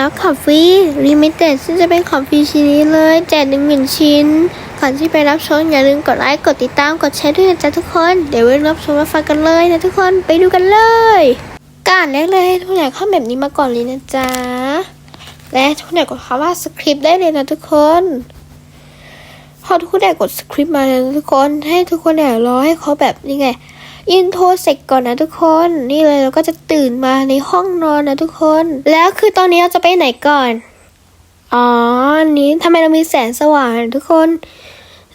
แล้วของฟรีลิมิเต็ดซึ่งจะเป็นของฟรีชิ้นนี้เลยแจกหนึ่งหมื่นชิ้น ก่อนที่ไปรับชมอย่าลืมกดไลค์ กดติดตาม กดแชร์ด้วยนะจ๊ะทุกคน เดี๋ยวไปรับชมรับฟังกันเลยนะทุกคน ไปดูกันเลยการแรกเลยทุกอย่างเข้าแบบนี้มาก่อนเลยนะจ๊ะ และทุกคนกดคำว่าสคริปต์ได้เลยนะทุกคนพอทุกคนได้กดสคริปต์มาแล้วทุกคนให้ทุกคนเนี่ยรอให้เขาแบบนี่ไง อินโทรเสร็จก่อนนะทุกคน นี่เลยเราก็จะตื่นมาในห้องนอนนะทุกคน แล้วคือตอนนี้เราจะไปไหนก่อน อ๋อ นี้ทำไมเรามีแสงสว่างนะทุกคน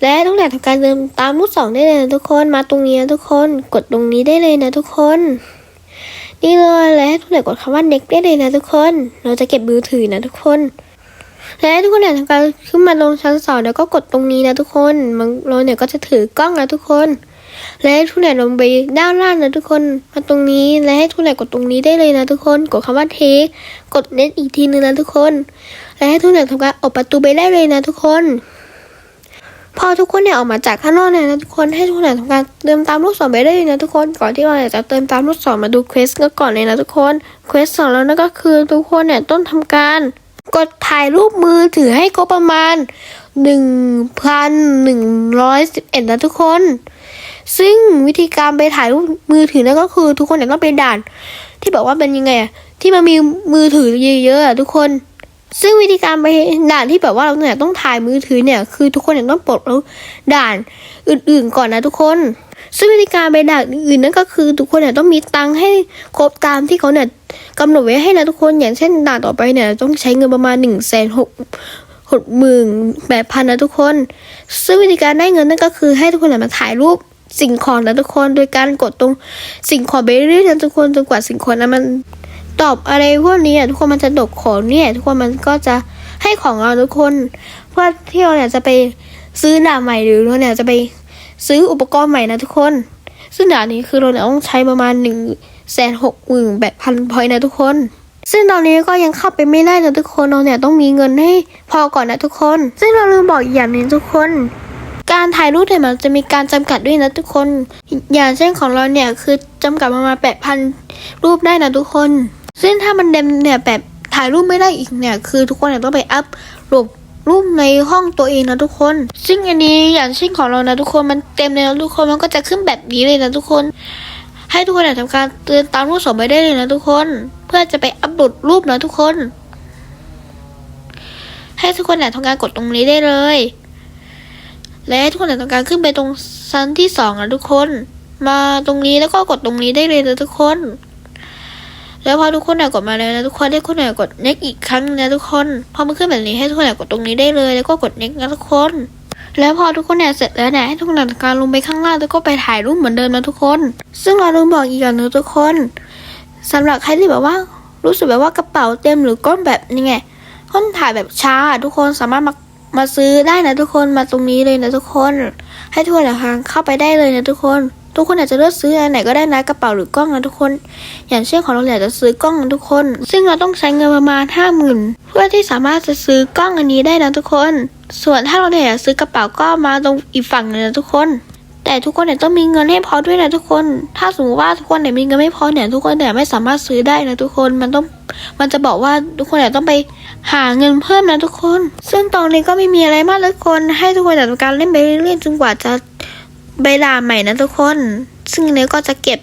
และทุกอย่างทำการเดินตามลูกศรได้เลยนะทุกคน มาตรงนี้นะทุกคน กดตรงนี้ได้เลยนะทุกคน นี่เลยและทุกอย่างกดคำว่า next ได้เลยนะทุกคน เราจะเก็บมือถือนะทุกคนและทุกคนเนี่ยทำการขึ้นมาลงชั้นสองแล้วก็กดตรงนี้นะทุกคนมันเราเนี่ยก็จะถือกล้องนะทุกคน และให้ทุกเนี่ลงไปด้านล่างนะทุกคนมาตรงนี้และให้ทุกเนี่ยกดตรงนี้ได้เลยนะทุกคนกดคำว่าเทคกดเน็ตอีกทีนึงนะทุกคน และให้ทุกเนี่ทำการออกประตูไปได้เลยนะทุกคน พอทุกคนเนี่ยออกมาจากข้างนอกเนี่ยนะทุกคนให้ทุกเนี่ทำการเติมตามลูกศรไปได้เลยนะทุกคน ก่อนที่เราจะเติมตามลูกศรมาดูเควสก็ก่อนเลยนะทุกคนเควสสองแล้วนั่นก็คือทุกคนเนี่ยต้องทำการกดถ่ายรูปมือถือให้ครบประมาณหนึ่งพันหนึ่งร้อยสิบเอ็ดนะทุกคน ซึ่งวิธีการไปถ่ายรูปมือถือนั่นก็คือทุกคนเนี่ยต้องไปด่าน ที่บอกว่าเป็นยังไงอะที่มันมีมือถือเยอะๆอะทุกคน ซึ่งวิธีการไปด่านที่แบบว่าเราเนี่ยต้องถ่ายมือถือเนี่ยคือทุกคนเนี่ยต้องปลดด่านอื่นๆก่อนนะทุกคน ซึ่งวิธีการไปด่านอื่นนั่นก็คือทุกคนเนี่ยต้องมีตังค์ให้ครบตามที่เขาเนี่ยกำหนดไว้ให้นะทุกคนอย่างเช่นด่านต่อไปเนี่ยต้องใช้เงินประมาณหนึ่งแสนหกหกหมื่นแปดพันนะทุกคน ซึ่งวิธีการได้เงินนั่นก็คือให้ทุกคนเนี่ยมาถ่ายรูป สิ่งของนะทุกคนโดยการกดตรงสิ่งของไปเรื่อยๆนะทุกคนจนกว่าสิ่งของนั้นมันตอบอะไรพวกนี้อะทุกคนมันจะดกของเนี่ยทุกคนมันก็จะให้ของเราทุกคนเพื่อที่เราเนี่ยจะไปซื้อดาบใหม่หรือเราเนี่ยจะไปซื้ออุปกรณ์ใหม่นะทุกคน ซึ่งดาบนี้คือเราเนี่ยต้องใช้ประมาณหนึ่งแสนหกหมื่นแปดพันพอยนะทุกคน ซึ่งตอนนี้ก็ยังเข้าไปไม่ได้นะทุกคนเราเนี่ยต้องมีเงินให้พอก่อนนะทุกคน ซึ่งเราลืมบอกอีกอย่างหนึงทุกคน การถ่ายรูปเนี่ยมันจะมีการจำกัดด้วยนะทุกคน อย่างเช่นของเราเนี่ยคือจำกัดประมาณแปดพันรูปได้นะทุกคน ซึ่งถ้ามันเดมเนี่ยแบบถ่ายรูปไม่ได้อีกเนี่ยคือทุกคนเนี่ยต้องไปอัพรูปรูปในห้องตัวเองนะทุกคน ซึ่งอันนี้อย่างเช่นของเรานะทุกคนมันเต็มเลยนะทุกคนมันก็จะขึ้นแบบนี้เลยนะทุกคน ให้ทุกคนเนี่ยทำการเตือนตามรูปสมไปได้เลยนะทุกคน เพื่อจะไปอัพโหลดรูปนะทุกคน ให้ทุกคนเนี่ยทำการกดตรงนี้ได้เลย และทุกคนเนี่ยทำการขึ้นไปตรงชั้นที่สองนะทุกคน มาตรงนี้แล้วก็กดตรงนี้ได้เลยนะทุกคน แล้วพอทุกคนเนี่ยกดมาแล้วนะทุกคนให้ทุกคนเนี่ยกด next อีกครั้งนะทุกคนพอมันขึ้นแบบนี้ให้ทุกคนกดตรงนี้ได้เลย แล้วก็กด next นะทุกคน แล้วพอทุกคนเนี่ยเสร็จแล้วเนี่ยให้ทุกคนการลงไปข้างล่างแล้วก็ไปถ่ายรูปเหมือนเดิมนะทุกคน ซึ่งเราลืมบอกอีกอย่างนึงทุกคนสำหรับใครที่แบบว่ารู้สึกแบบว่ากระเป๋าเต็มหรือก้นแบบนี่ไงก้นถ่ายแบบช้าทุกคนสามารถมา มาซื้อได้นะทุกคนมาตรงนี้เลยนะทุกคน ให้ทุกคนเนี่ยเข้าไปได้เลยนะทุกคน ทุกคนอาจจะเลือกซื้ออันไหนก็ได้นะกระเป๋าหรือกล้องนะทุกคน อย่างเช่นของเราเนี่ยจะซื้อกล้องนะทุกคน ซึ่งเราต้องใช้เงินประมาณห้าหมื่นเพื่อที่สามารถจะซื้อกล้องอันนี้ได้นะทุกคน ส่วนถ้าเราเนี่ยอยากซื้อกระเป๋าก็มาตรงอีกฝั่งหนึงนะทุกคนแต่ทุกคนเนี่ยต้องมีเงินให้พอด้วยนะทุกคน ถ้าสมมติว่าทุกคนเนี่ยมีเงินไม่พอเนี่ยทุกคนเนี่ยไม่สามารถซื้อได้นะทุกคน มันต้อง มันจะบอกว่าทุกคนเนี่ยต้องไปหาเงินเพิ่มนะทุกคน ซึ่งตอนนี้ก็ไม่มีอะไรมากเลยทุกคน ให้ทุกคนเนี่การเล่นไปเรื่อยๆจนกว่าจะใบดาใหม่นะทุกคน ซึ่งอันนี้ก็จะเก็บ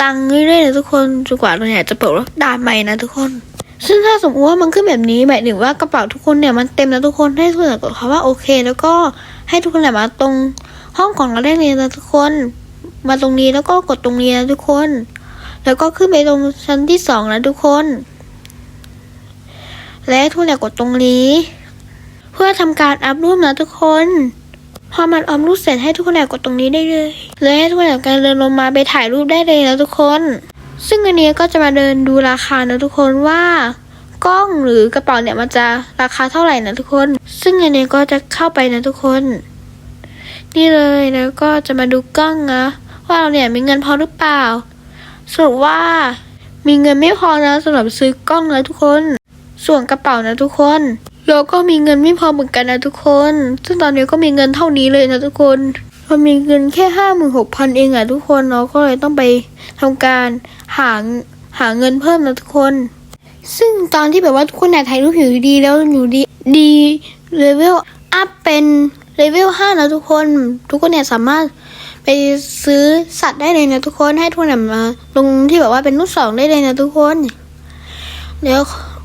ตังค์เรื่อยๆนะทุกคนจนกว่าเราเนี่ยจะเปิดรับด่าใหม่นะทุกคน ซึ่งถ้าสมมติว่ามันขึ้นแบบนี้หมายถึงว่ากระเป๋าทุกคนเนี่ยมันเต็มแล้วทุกคนให้ทุกคนเนี่ยกดคำว่าโอเค แล้วก็ให้ทุกคนเนี่ยมาตรงห้องของเราได้เลยนะทุกคน มาตรงนี้แล้วก็กดตรงนี้นะทุกคน แล้วก็ขึ้นไปตรงชั้นที่สองนะทุกคน และทุกคนเนี่ยกดตรงนี้ เพื่อทำการอัพรูปนะทุกคนพอมันอัพรูปเสร็จให้ทุกคนเนี่ยกดตรงนี้ได้เลยและให้ทุกคนเนี่ยการเดินลงมาไปถ่ายรูปได้เลยนะทุกคน ซึ่งอันนี้ก็จะมาเดินดูราคานะทุกคนว่ากล้องหรือกระเป๋าเนี่ยมันจะราคาเท่าไหร่นะทุกคน ซึ่งอันนี้ก็จะเข้าไปนะทุกคน นี่เลยแล้วก็จะมาดูกล้องนะว่าเราเนี่ยมีเงินพอหรือเปล่า สรุปว่า มีเงินไม่พอนะสำหรับซื้อกล้องนะทุกคน ส่วนกระเป๋านะทุกคนเราก็มีเงินไม่พอเหมือนกันนะทุกคน ซึ่งตอนนี้ก็มีเงินเท่านี้เลยนะทุกคนเรามีเงินแค่ห้าหมื่นหกพันเองอะทุกคนเราก็เลยต้องไปทำการหาหาเงินเพิ่มนะทุกคน ซึ่งตอนที่แบบว่าทุกคนอยถ่ายรูปอยู่ดีแล้วอยู่ดีดีเลเวลอัพเป็นเลเวลห้าแล้วทุกคน ทุกคนเนี่ยสามารถ ไปซื้อสัตว์ได้เลยนะทุกคนให้ทุกคนเนี่ยมาลงที่แบบว่าเป็นลูกสองได้เลยนะทุกคน เดี๋ยว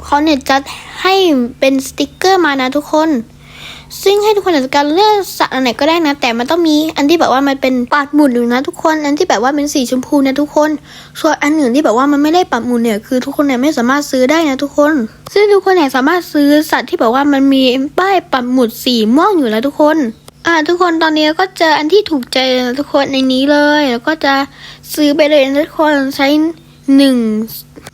เขาเนี่ยจะให้เป็นสติกเกอร์มานะทุกคน ซึ่งให้ทุกคนจัดการเลือกสัตว์อันไหนก็ได้นะ แต่มันต้องมีอันที่แบบว่ามันเป็นปัดหมุนอยู่นะทุกคน อันที่แบบว่าเป็นสีชมพูนะทุกคน ส่วนอันอื่นที่แบบว่ามันไม่ได้ปัดหมุนเนี่ยคือทุกคนเนี่ยไม่สามารถซื้อได้นะทุกคน ซึ่งทุกคนเนี่ยสามารถซื้อสัตว์ที่แบบว่ามันมีป้ายปัดหมุนสีม่วงอยู่แล้วทุกคน อ่าทุกคนตอนนี้ก็เจออันที่ถูกใจนะทุกคนในนี้เลย แล้วก็จะซื้อไปเลยนะทุกคนใช้หนึ่ง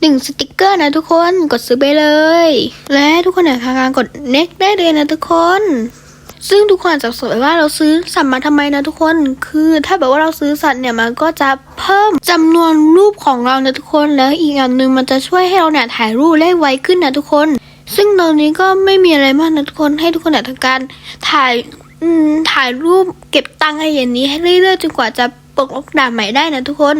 หนึ่งสติกเกอร์นะทุกคนกดซื้อไปเลย และทุกคนเนี่ยทางการกด next ได้เลยนะทุกคน ซึ่งทุกคนจะสงสัยว่าเราซื้อสัตว์มาทำไมนะทุกคนคือถ้าแบบว่าเราซื้อสัตว์เนี่ยมันก็จะเพิ่มจำนวนรูปของเรานะทุกคนแล้วอีกอย่างหนึ่งมันจะช่วยให้เราเนี่ยถ่ายรูปได้ไวขึ้นนะทุกคน ซึ่งตอนนี้ก็ไม่มีอะไรมากนะทุกคนให้ทุกคนเนี่ยทำการถ่าย ถ่ายรูปเก็บตังค์อะไรอย่างนี้ให้เรื่อยๆจนกว่าจะปลดล็อกด่านใหม่ได้นะทุกคน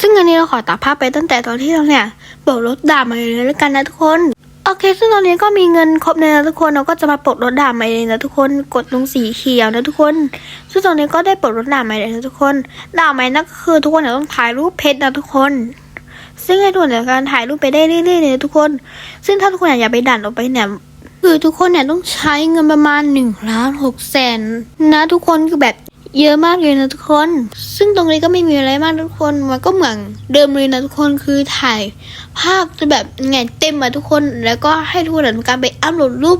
ซึ่งอันนี้เราขอตัดภาพไปตั้งแต่ตอนที่เราเนี่ยปลดลดด่านใหม่เลยแล้วกันนะทุกคน โอเค ซึ่งตอนนี้ก็มีเงินครบเลยนะทุกคนเราก็จะมาปลดลดด่านใหม่เลยนะทุกคน กดตรงสีเขียวนะทุกคน ซึ่งตอนนี้ก็ได้ปลดลดด่านใหม่เลยนะทุกคนด่านใหม่นั่นก็คือทุกคนเนี่ยต้องถ่ายรูปเพชรนะทุกคนซึ่งให้ทุกคนเนี่ยการถ่ายรูปไปได้เรื่อยๆเลยทุกคน ซึ่งถ้าทุกคนอยากไปด่านต่อไปเนี่ย คือทุกคนเนี่ยต้องใช้เงินประมาณหนึ่งล้านหกแสนนะทุกคนคือแบบเยอะมากเลยนะทุกคน ซึ่งตรงนี้ก็ไม่มีอะไรมากทุกคน มันก็เหมือนเดิมเลยนะทุกคน คือถ่ายภาพจะแบบไงเต็มมาทุกคน แล้วก็ให้ทุกคนทำการไปอัพโหลดรูป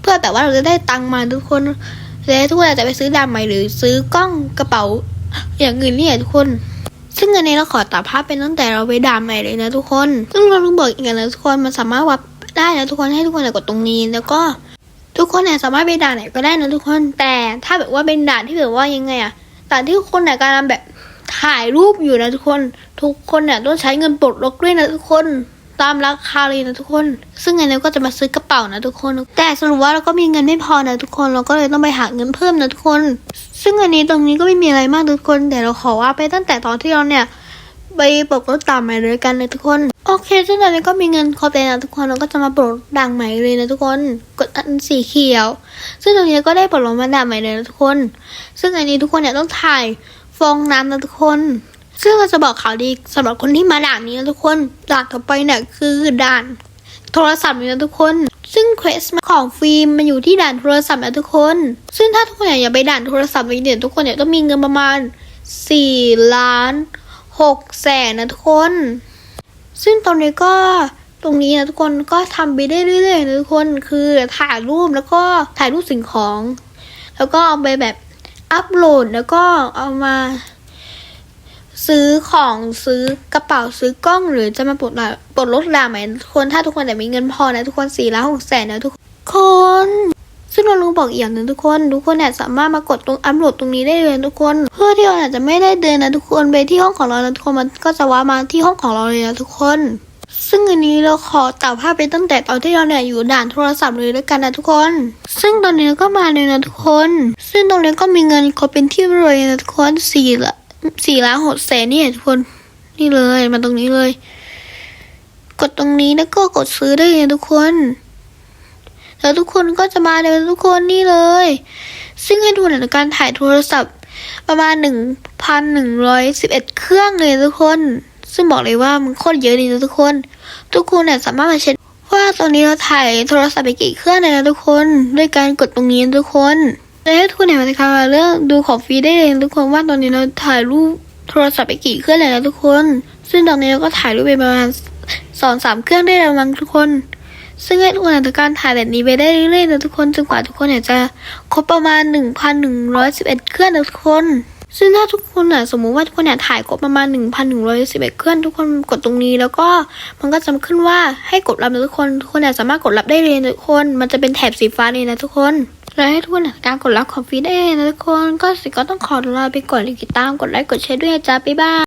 เพื่อแต่ว่าเราจะได้ตังค์มาทุกคน และทุกคนจะไปซื้อดามใหม่หรือซื้อกล้องกระเป๋า อย่างอื่นนี่ยทุกคน ซึ่งอันนี้เราขอตัดภาพเป็นตั้งแต่เราไปด่าใหม่เลยนะทุกคน ซึ่งเราต้องบอกอีกอย่างนะทุกคน มันสามารถวัด ได้นะทุกคนให้ทุกคนกดตรงนี้ แล้วก็ทุกคนเนี่ยสามารถไปด่านไหนก็ได้นะทุกคนแต่ถ้าแบบว่าเป็นด่านที่แบบว่ายังไงอะด่านที่ทุกคนเนี่ยกำลังแบบถ่ายรูปอยู่นะทุกคน ทุกคนเนี่ยต้องใช้เงินปลดล็อกด้วยนะทุกคนตามราคาเลยนะทุกคน ซึ่งอันนี้ก็จะมาซื้อกระเป๋านะทุกคน แต่สรุปว่าเราก็มีเงินไม่พอนะทุกคน เราก็เลยต้องไปหาเงินเพิ่มนะทุกคน ซึ่งอันนี้ตรงนี้ก็ไม่มีอะไรมากทุกคน แต่เราขอว่าไปตั้งแต่ตอนที่เราเนี่ย ไปปลดรถตามใหม่เลยกันเลยทุกคน โอเคซึ่งตอนนี้ก็มีเงินครบเลยนะทุกคนเราก็จะมาปลดด่างใหม่เลยนะทุกคน กดอันสีเขียว ซึ่งตรงนี้ก็ได้ปลดลงมาด่างใหม่เลยนะทุกคน ซึ่งอันนี้ทุกคนเนี่ยต้องถ่ายฟองน้ำนะทุกคน ซึ่งเราจะบอกข่าวดีสำหรับคนที่มาด่านนี้นะทุกคนด่านต่อไปเนี่ยคือด่าน โทรศัพท์เลยนะทุกคน ซึ่งเควสของฟิล์มมันอยู่ที่ด่านโทรศัพท์นะทุกคน ซึ่งถ้าทุกคนอยากไปด่านโทรศัพท์เนี่ยทุกคนเนี่ยต้องมีเงินประมาณสี่ล้าน หกแสนนะทุกคน ซึ่งตอนนี้ก็ตรงนี้นะทุกคนก็ทำไปได้เรื่อยๆนะทุกคนคือถ่ายรูปแล้วก็ถ่ายรูปสิ่งของ แล้วก็เอาไปแบบอัพโหลดแล้วก็เอามา ซื้อของซื้อกระเป๋าซื้อกล้องหรือจะมาปลดละปลดลดราไหมทุกคนถ้าทุกคนแต่มีเงินพอนะทุกคนสี่ล้านหกแสนนะทุกคน ซึ่งเราลุงบอกอีกอย่างหนึ่งทุกคน ทุกคนเนี่ยสามารถมากดตรงอัพโหลดตรงนี้ได้เลยทุกคน เพื่อที่เราอาจจะไม่ได้เดินนะทุกคนไปที่ห้องของเรานะทุกคนมันก็จะว้ามาที่ห้องของเราเลยนะทุกคน ซึ่งอันนี้เราขอตัดภาพไปตั้งแต่ตอนที่เราเนี่ยอยู่ด่านโทรศัพท์เลยแล้วกันนะทุกคน ซึ่งตอนนี้ก็มาเลยนะทุกคน ซึ่งตรงนี้ก็มีเงินครบเป็นที่รียนะทุกคนสี่ละสี่ล้านหกแสนนี่ทุกคนนี่เลยมาตรงนี้เลย กดตรงนี้แล้วก็กดซื้อได้เลยทุกคน แล้วทุกคนก็จะมาเลยนทุกคนนี่เลย ซึ่งให้ดูหน่อยในการถ่ายโทรศัพท์ประมาณหนึ่งพันหนึ่งร้อยสิบเอ็ดเครื่องเลยทุกคน ซึ่งบอกเลยว่ามันโคตรเยอะเลยนะทุกคน ทุกคนเนี่ยสามารถมาเช็คว่าตอนนี้เราถ่ายโทรศัพท์ไปกี่เครื่องเลยนะทุกคน ด้วยการกดตรงนี้นะทุกคนและให้ทุกคนเนี่ยมาทำเรื่องดูของฟรีได้เลยทุกคนว่าตอนนี้เราถ่ายรูปโทรศัพท์ไปกี่เครื่องเลยนะทุกคน ซึ่งตอนนี้เราก็ถ่ายรูปไปประมาณสองสามเครื่องได้แล้วมั้งทุกคน ซึ่งให้ทุกคนทำการถ่ายแบบนี้ไปได้เรื่อยๆนะทุกคนจนกว่าทุกคนจะครบประมาณ 1,111 เครื่องนะทุกคน ซึ่งถ้าทุกคนอะสมมุติว่าทุกคนเนี่ยถ่ายครบประมาณ 1,111 เครื่องทุกคนกดตรงนี้แล้วก็มันก็จะขึ้นว่าให้กดรับนะทุกคนทุกคนเนี่ยสามารถกดรับได้เลยนะทุกคน มันจะเป็นแถบสีฟ้าเลยนะทุกคนและให้ทุกคนการกดรับของฟรีได้เลยนะทุกคน ก็สิก็ต้องขอลาไปก่อนเลยติดตามกดไลค์กดแชร์ด้วยนะจ๊ะบ๊ายบาย